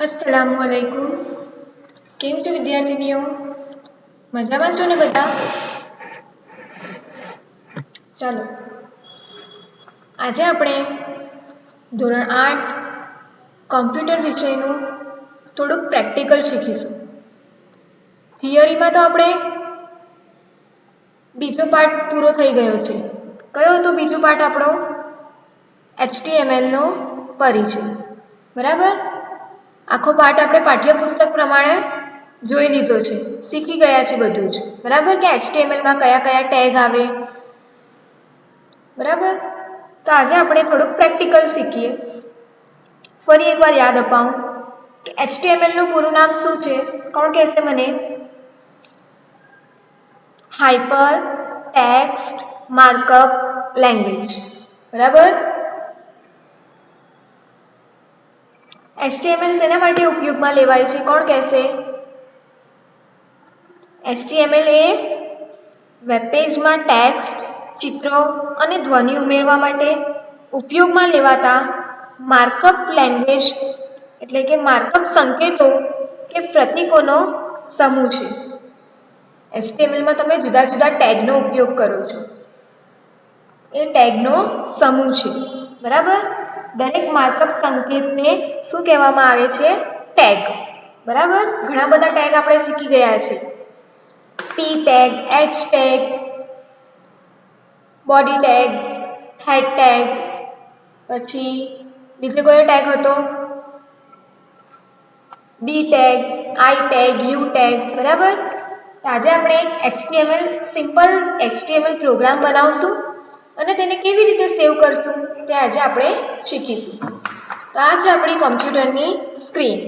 અસલામુ વાલેકુમ કેમ છો વિદ્યાર્થીનીઓ? મજામાં છો ને બધા? ચાલો. આજે આપણે ધોરણ આઠ કોમ્પ્યુટર વિષયનું થોડુંક પ્રેક્ટિકલ શીખીશું. થિયરીમાં તો આપણે બીજો પાર્ટ પૂરો થઈ ગયો છે. કયો હતો બીજો પાર્ટ આપણો? એચટીએમએલનો પરિચય. બરાબર? આખો પાઠ આપણે પાઠ્યપુસ્તક પ્રમાણે જોઈ લીધો છે. શીખી ગયા છે બધું જ. બરાબર કે એચટીએમએલમાં કયા કયા ટેગ આવે? બરાબર? તો આજે આપણે થોડુંક પ્રેક્ટિકલ શીખીએ. ફરી એકવાર યાદ અપાવું કે એચટીએમએલનું પૂરું નામ શું છે? કોણ કહેશે મને? હાઇપર ટેક્સ્ટ માર્કઅપ લેંગ્વેજ બરાબર? એચટીએમએલ શેના માટે ઉપયોગમાં લેવાય છે? કોણ કહેશે? એચટીએમએલ એ વેબપેજમાં ટેક્સ્ટ ચિત્રો અને ધ્વનિ ઉમેરવા માટે ઉપયોગમાં લેવાતા માર્કઅપ લેંગ્વેજ એટલે કે માર્કઅપ સંકેતો કે પ્રતીકોનો સમૂહ છે. એચટીએમએલમાં તમે જુદા જુદા ટેગનો ઉપયોગ કરો છો. એ ટેગનો સમૂહ છે. બરાબર? દરેક માર્કઅપ સંકેતને શું કહેવામાં આવે છે? ટેગ. બરાબર? ઘણા બધા ટેગ આપણે શીખી ગયા છે. P tag, H tag, body tag head tag, પછી બીજો કયો ટેગ હતો? B tag, I tag, U tag. બરાબર? આજે આપણે એક એચટીએમએલ, સિમ્પલ એચટીએમએલ પ્રોગ્રામ બનાવશું. અને તેને કેવી રીતે સેવ કરશું તે આજે આપણે શીખીશું. તો આ છે આપણી કોમ્પ્યુટરની સ્ક્રીન.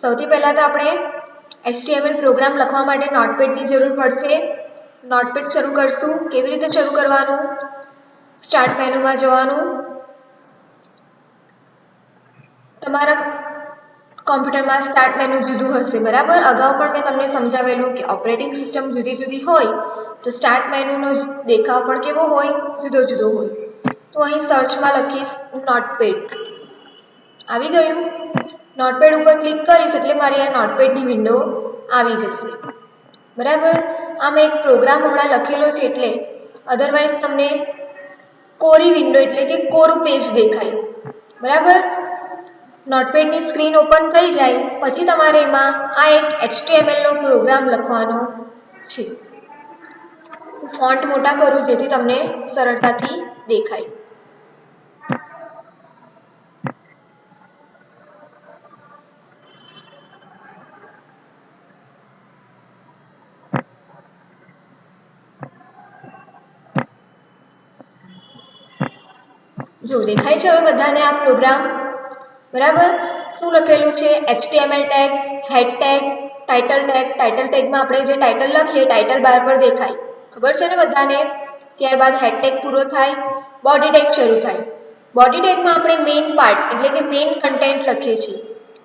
સૌથી પહેલાં તો આપણે એચટીએમએલ પ્રોગ્રામ લખવા માટે નોટપેડની જરૂર પડશે. નોટપેડ શરૂ કરશું. કેવી રીતે શરૂ કરવાનું? સ્ટાર્ટ મેનુમાં જવાનું. તમારા કોમ્પ્યુટરમાં સ્ટાર્ટ મેનુ જુદું હશે, બરાબર? અગાઉ પણ મેં તમને સમજાવેલું કે ઓપરેટિંગ સિસ્ટમ જુદી જુદી હોય તો સ્ટાર્ટ મેનુનો દેખાવ પણ કેવો હોય? જુદો જુદો હોય. તો અહીં સર્ચમાં લખીશ નોટપેડ આવી ગયું? નોટપેડ ઉપર ક્લિક કરીશ એટલે મારી આ નોટપેડની વિન્ડો આવી જશે. બરાબર? આ મેં એક પ્રોગ્રામ હમણાં લખેલો છે એટલે અધરવાઇઝ તમને કોરી વિન્ડો એટલે કે કોરું પેજ દેખાય. બરાબર? નોટપેડની સ્ક્રીન ઓપન થઈ જાય, પછી તમારે એમાં આ એક એચટીએમએલનો પ્રોગ્રામ લખવાનો છે. ફોન્ટ મોટા કરું જેથી તમને સરળતાથી દેખાય. જો દેખાય છે હવે બધાને આ પ્રોગ્રામ બરાબર? શું લખેલું છે? HTML tag head tag title tag title ટેગમાં આપણે જે ટાઇટલ લખીએ ટાઇટલ બાર પર દેખાય. ખબર છે ને બધાને? ત્યારબાદ હેડ ટેગ પૂરો થાય બોડી ટેગ શરૂ થાય. બોડી ટેગમાં આપણે મેઇન પાર્ટ એટલે કે મેઇન કન્ટેન્ટ લખીએ છીએ.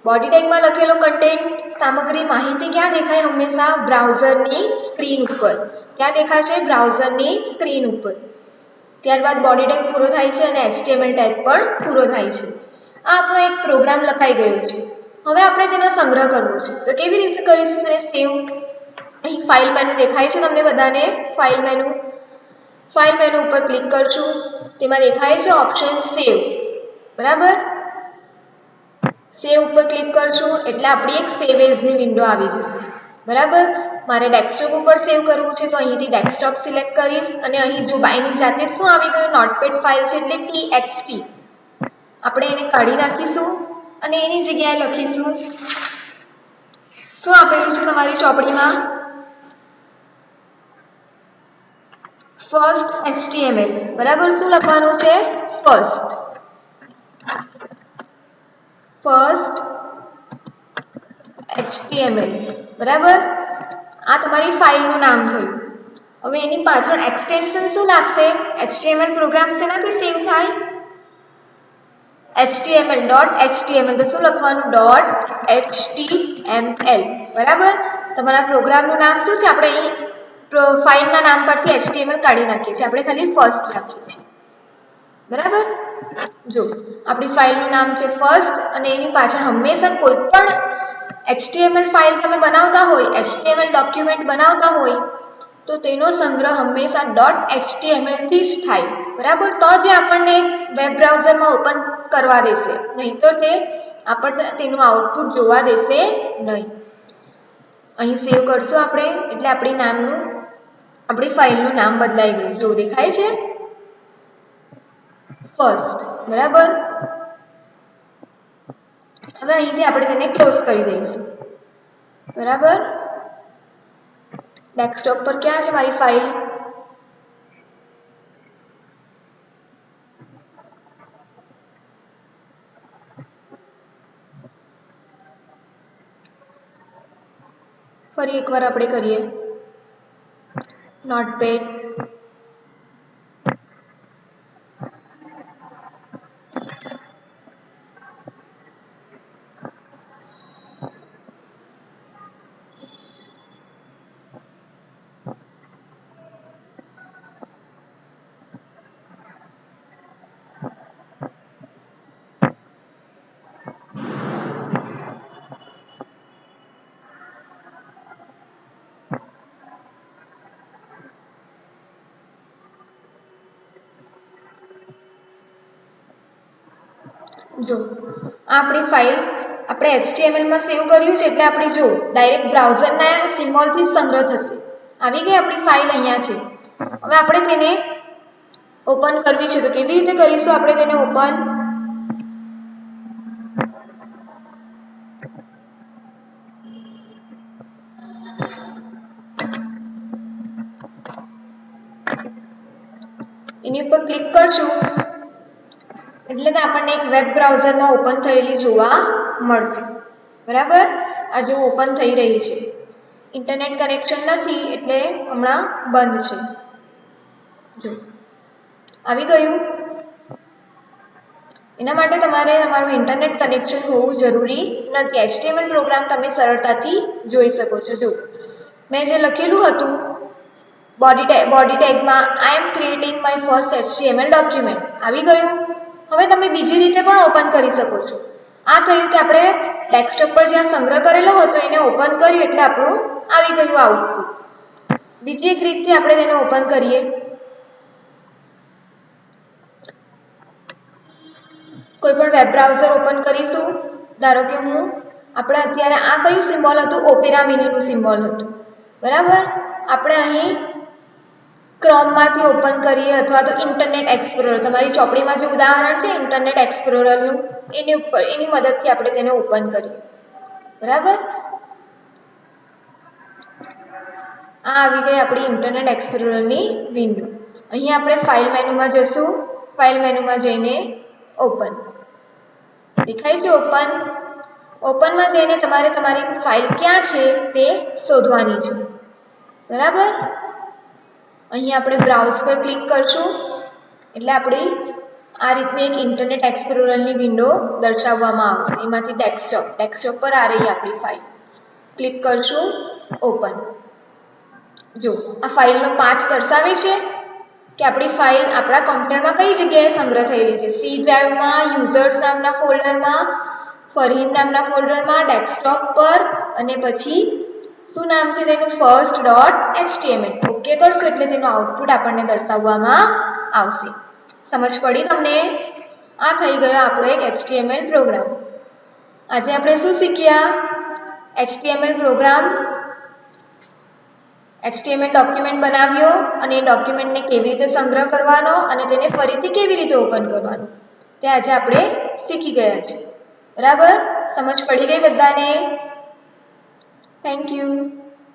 બોડી ટેગમાં લખેલો કન્ટેન્ટ સામગ્રી, માહિતી ક્યાં દેખાય હંમેશા? બ્રાઉઝરની સ્ક્રીન ઉપર. ક્યાં દેખાય છે? બ્રાઉઝરની સ્ક્રીન ઉપર. ત્યારબાદ બોડી ટેગ પૂરો થાય છે અને એચટીએમએલ ટેગ પણ પૂરો થાય છે. આ આપણો એક પ્રોગ્રામ લખાઈ ગયો છે. હવે આપણે તેનો સંગ્રહ કરવો છે. તો કેવી રીતે કરીશું? તેને સેવ અહીં ફાઇલ મેનુ દેખાય છે તમને બધાને? ફાઇલ મેનુ ફાઇલ મેનુ ઉપર ક્લિક કરશું તેમાં દેખાય છે ઓપ્શન સેવ બરાબર? સેવ ઉપર ક્લિક કરશું એટલે આપણી એક સેવ એઝની વિન્ડો આવી જશે. બરાબર? મારે ડેસ્કટોપ ઉપર સેવ કરવું છે તો અહીંથી ડેસ્કટોપ સિલેક્ટ કરીશ અને અહીં જો બાઈની જાતે શું આવી ગયું? નોટપેડ ફાઇલ છે એટલે ટી એક્સ ટી આપણે એને કાઢી નાખીશું અને એની જગ્યાએ લખીશું. શું આપેલું છે તમારી ચોપડીમાં? ફર્સ્ટ એચટીએમએલ બરાબર શું લખવાનું છે? ફર્સ્ટ ફર્સ્ટ એચટીએમએલ બરાબર? આ તમારી ફાઇલનું નામ થયું. હવે એની પાછળ એક્સટેન્શન શું લાગશે એચટીએમએલ પ્રોગ્રામ શેનાથી સેવ થાય? એચટીએમએલ ડોટ એચટીએમએલ તો શું લખવાનું? ડોટ એચટીએમએલ બરાબર? તમારા પ્રોગ્રામનું નામ શું છે? આપણે અહીં ફાઇલના નામ પરથી એચટીએમએલ કાઢી નાખીએ છીએ. આપણે ખાલી ફર્સ્ટ રાખીએ છીએ. બરાબર? જો, આપણી ફાઇલનું નામ છે ફર્સ્ટ અને એની પાછળ હંમેશા કોઈ પણ HTML ફાઇલ તમે બનાવતા હોય HTML ડોક્યુમેન્ટ બનાવતા હોય, તો તેનો સંગ્રહ હંમેશા ડોટ HTML થી જ થાય. બરાબર? તો જે આપણને વેબ બ્રાઉઝરમાં ઓપન કરવા દેશે. નહીતર તે આપણને તેનું આઉટપુટ જોવા દેશે નહીં. અહીં સેવ કરશું આપણે. એટલે આપણી નામનું આપણી ફાઇલનું નામ બદલાઈ ગયું. જો દેખાય છે? ફર્સ્ટ બરાબર? હવે અહીંથી આપણે તેને ક્લોઝ કરી દઈશું. બરાબર? ડેસ્કટોપ પર ક્યાં છે મારી ફાઇલ? ફરી એકવાર આપણે કરીએ. નોટપેડ જો, આપણી ફાઇલ આપણે એચટીએમએલમાં સેવ કર્યું છે એટલે આપણે જો ડાયરેક્ટ બ્રાઉઝરના સિમ્બોલથી સંગ્રહ થશે. આવી ગઈ આપણી ફાઇલ અહીંયા છે. હવે આપણે તેને ઓપન કરવી છે. તો કેવી રીતે કરીશું? આપણે તેને ઓપન એની ઉપર ક્લિક કરશું. એટલે તો આપણને એક વેબ બ્રાઉઝરમાં ઓપન થયેલી જોવા મળશે. બરાબર? આ જો ઓપન થઈ રહી છે. ઇન્ટરનેટ કનેક્શન નથી, એટલે હમણાં બંધ છે. જો, આવી ગયું. એના માટે તમારે તમારું ઇન્ટરનેટ કનેક્શન હોવું જરૂરી નથી. એચટીએમએલ પ્રોગ્રામ તમે સરળતાથી જોઈ શકો છો. જો, મેં જે લખેલું હતું body tag body ટેગમાં I am creating my first HTML document આવી ગયું. હવે તમે બીજી રીતે પણ ઓપન કરી શકો છો. આ થયું કે આપણે ડેસ્કટોપ પર જ્યાં સંગ્રહ કરેલો હતો એને ઓપન કર્યું એટલે આપણું આવી ગયું આઉટપુટ બીજી એક રીતથી આપણે તેને ઓપન કરીએ. કોઈ પણ વેબ બ્રાઉઝર ઓપન કરીશું. ધારો કે હું આપણે અત્યારે આ કયું સિમ્બોલ હતું? ઓપેરા મિનીનું સિમ્બોલ હતું. બરાબર? આપણે અહીં ક્રોમમાંથી ઓપન કરીએ અથવા તો ઇન્ટરનેટ એક્સપ્લોરર તમારી ચોપડીમાં જે ઉદાહરણ છે ઇન્ટરનેટ એક્સપ્લોરરનું એની ઉપર, એની મદદથી આપણે તેને ઓપન કરીએ. બરાબર? આ આવી ગઈ આપણી ઇન્ટરનેટ એક્સપ્લોરરની વિન્ડો અહીં આપણે ફાઇલ મેનુમાં જશું ફાઇલ મેનુમાં જઈને ઓપન દેખાય છે ઓપન ઓપનમાં જઈને તમારે તમારી ફાઇલ ક્યાં છે તે શોધવાની છે. બરાબર? અહીં આપણે બ્રાઉઝ પર ક્લિક કરશું. એટલે આપણી આ રીતની એક ઇન્ટરનેટ એક્સપ્લોરરની વિન્ડો દર્શાવવામાં આવશે. એમાંથી ડેસ્કટોપ ડેસ્કટોપ પર આ રહી આપણી ફાઇલ ક્લિક કરશું ઓપન જો, આ ફાઇલનો પાથ દર્શાવે છે કે આપણી ફાઇલ આપણા કમ્પ્યુટરમાં કઈ જગ્યાએ સંગ્રહ થયેલી છે. સી ડ્રાઈવમાં યુઝર્સ નામના ફોલ્ડરમાં ફરહીન નામના ફોલ્ડરમાં ડેસ્કટોપ પર અને પછી શું નામ છે તેનું? ફર્સ્ટ ડોટ એચટીએમએલ ઓકે કરશો એટલે તેનું આઉટપુટ આપણને દર્શાવવામાં આવશે. સમજ પડી તમને? આ થઈ ગયો આપણો એક એચટીએમએલ પ્રોગ્રામ આજે આપણે શું શીખ્યા? એચટીએમએલ પ્રોગ્રામ એચટીએમએલ ડોક્યુમેન્ટ બનાવ્યો અને એ ડોક્યુમેન્ટને કેવી રીતે સંગ્રહ કરવાનો અને તેને ફરીથી કેવી રીતે ઓપન કરવાનો. તે આજે આપણે શીખી ગયા છે બરાબર? સમજ પડી ગઈ બધાને? Thank you